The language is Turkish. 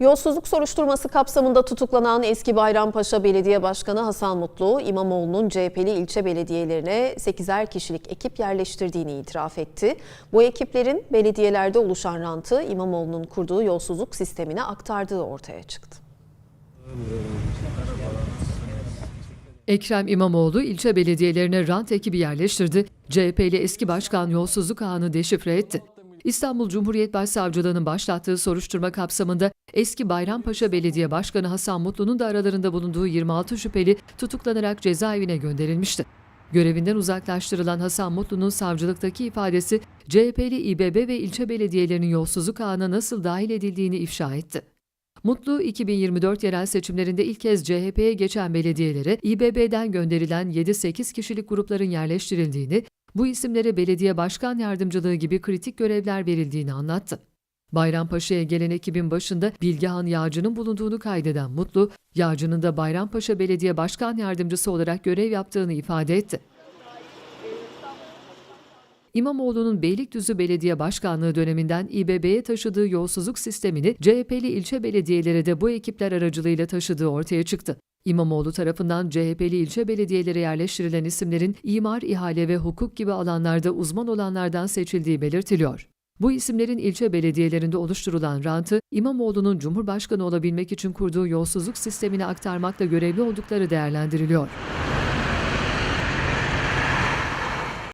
Yolsuzluk soruşturması kapsamında tutuklanan eski Bayrampaşa Belediye Başkanı Hasan Mutlu, İmamoğlu'nun CHP'li ilçe belediyelerine 8'er kişilik ekip yerleştirdiğini itiraf etti. Bu ekiplerin belediyelerde oluşan rantı İmamoğlu'nun kurduğu yolsuzluk sistemine aktardığı ortaya çıktı. Ekrem İmamoğlu ilçe belediyelerine rant ekibi yerleştirdi. CHP'li eski başkan yolsuzluk ağını deşifre etti. İstanbul Cumhuriyet Başsavcılığı'nın başlattığı soruşturma kapsamında eski Bayrampaşa Belediye Başkanı Hasan Mutlu'nun da aralarında bulunduğu 26 şüpheli tutuklanarak cezaevine gönderilmişti. Görevinden uzaklaştırılan Hasan Mutlu'nun savcılıktaki ifadesi CHP'li İBB ve ilçe belediyelerinin yolsuzluk ağına nasıl dahil edildiğini ifşa etti. Mutlu 2024 yerel seçimlerinde ilk kez CHP'ye geçen belediyelere İBB'den gönderilen 7-8 kişilik grupların yerleştirildiğini, bu isimlere belediye başkan yardımcılığı gibi kritik görevler verildiğini anlattı. Bayrampaşa'ya gelen ekibin başında Bilgehan Yağcı'nın bulunduğunu kaydeden Mutlu, Yağcı'nın da Bayrampaşa Belediye Başkan Yardımcısı olarak görev yaptığını ifade etti. İmamoğlu'nun Beylikdüzü Belediye Başkanlığı döneminden İBB'ye taşıdığı yolsuzluk sistemini CHP'li ilçe belediyelere de bu ekipler aracılığıyla taşıdığı ortaya çıktı. İmamoğlu tarafından CHP'li ilçe belediyelere yerleştirilen isimlerin imar, ihale ve hukuk gibi alanlarda uzman olanlardan seçildiği belirtiliyor. Bu isimlerin ilçe belediyelerinde oluşturulan rantı, İmamoğlu'nun Cumhurbaşkanı olabilmek için kurduğu yolsuzluk sistemine aktarmakla görevli oldukları değerlendiriliyor.